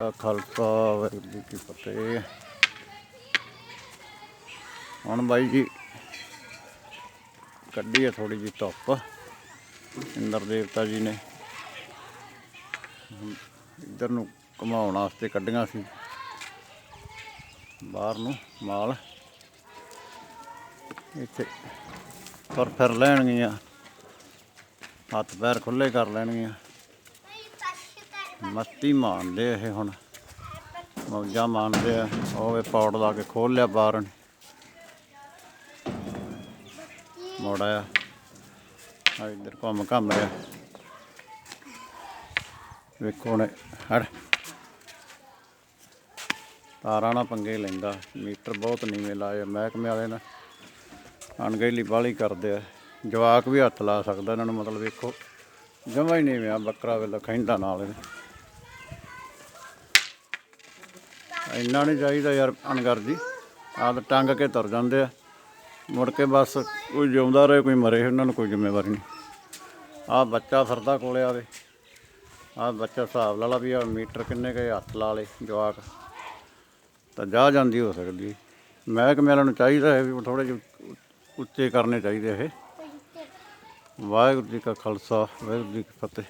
ਖਾਲਸਾ, ਵਾਹਿਗੁਰੂ ਜੀ ਕੀ ਫਤਿਹ। ਹੁਣ ਬਾਈ ਜੀ ਕੱਢੀ ਹੈ ਥੋੜੀ ਜਿਹੀ ਧੁੱਪ। ਇੰਦਰ ਦੇਵਤਾ ਜੀ ਨੇ ਇੱਧਰ ਨੂੰ ਘੁਮਾਉਣ ਵਾਸਤੇ ਕੱਢੀਆਂ ਸੀ। ਬਾਹਰ ਨੂੰ ਮਾਲ। ਇੱਥੇ ਪਰ ਫਿਰ ਲੈਣਗੀਆਂ। ਹੱਥ ਪੈਰ ਖੁੱਲੇ ਕਰ ਲੈਣਗੀਆਂ। ਮਸਤੀ ਮਾਣਦੇ ਇਹ ਹੁਣ। ਮੌਜਾਂ ਮਾਣਦੇ ਆ ਉਹ ਵੇ ਪੌੜ ਲਾ ਕੇ ਖੋਲ ਲਿਆ ਬਾਹਰ ਨੇ। ਮੋੜਿਆ ਆ ਇੱਧਰ ਘੁੰਮ ਘੰਮ ਰਿਹਾ। ਵੇਖੋ ਨੇ ਹੜ। ਤਾਰਾਂ ਨਾਲ ਪੰਗੇ ਲੈਂਦਾ। ਮੀਟਰ ਬਹੁਤ ਨੀਵੇਂ ਲਾਏ ਮਹਿਕਮੇ ਵਾਲੇ ਨੇ ਅਣਗਹਿਲੀ ਬਾਲੀ ਕਰਦੇ ਆ। ਜਵਾਕ ਵੀ ਹੱਥ ਲਾ ਸਕਦਾ ਇਹਨਾਂ ਨੂੰ। ਮਤਲਬ ਵੇਖੋ। ਜਮਾ ਹੀ ਨੀਵੇਂ ਆ। ਬੱਕਰਾ ਵੇਲਾ ਖੈਂਦਾ ਨਾਲ ਇਹਦੇ। ਇੰਨਾ ਨਹੀਂ ਚਾਹੀਦਾ ਯਾਰ ਅਣਗਰ ਜੀ। ਆਹ ਟੰਗ ਕੇ ਤੁਰ ਜਾਂਦੇ ਆ। ਮੁੜ ਕੇ ਬਸ ਕੋਈ ਜਿਉਂਦਾ ਰਹੇ, ਕੋਈ ਮਰੇ, ਉਹਨਾਂ ਨੂੰ ਕੋਈ ਜ਼ਿੰਮੇਵਾਰੀ ਨਹੀਂ। ਆਹ ਬੱਚਾ ਫਿਰਦਾ ਕੋਲੇ ਆਵੇ। ਆਹ ਬੱਚਾ ਹਿਸਾਬ ਲਾ ਲਾ ਵੀ ਆ ਮੀਟਰ ਕਿੰਨੇ ਕੇ ਹੱਥ ਲਾ ਲੇ ਜਵਾਕ। ਤਾਂ ਜਾ ਜਾਂਦੀ ਹੋ ਸਕਦੀ ਮਹਿਕਮੇ ਵਾਲਿਆਂ ਨੂੰ ਚਾਹੀਦਾ ਹੈ ਵੀ ਥੋੜੇ ਜਿਹੇ ਉੱਚੇ ਕਰਨੇ ਚਾਹੀਦੇ ਇਹ। ਵਾਹਿਗੁਰੂ ਜੀ ਕਾ ਖਾਲਸਾ ਵਾਹਿਗੁਰੂ ਜੀ ਕੀ ਫਤਿਹ।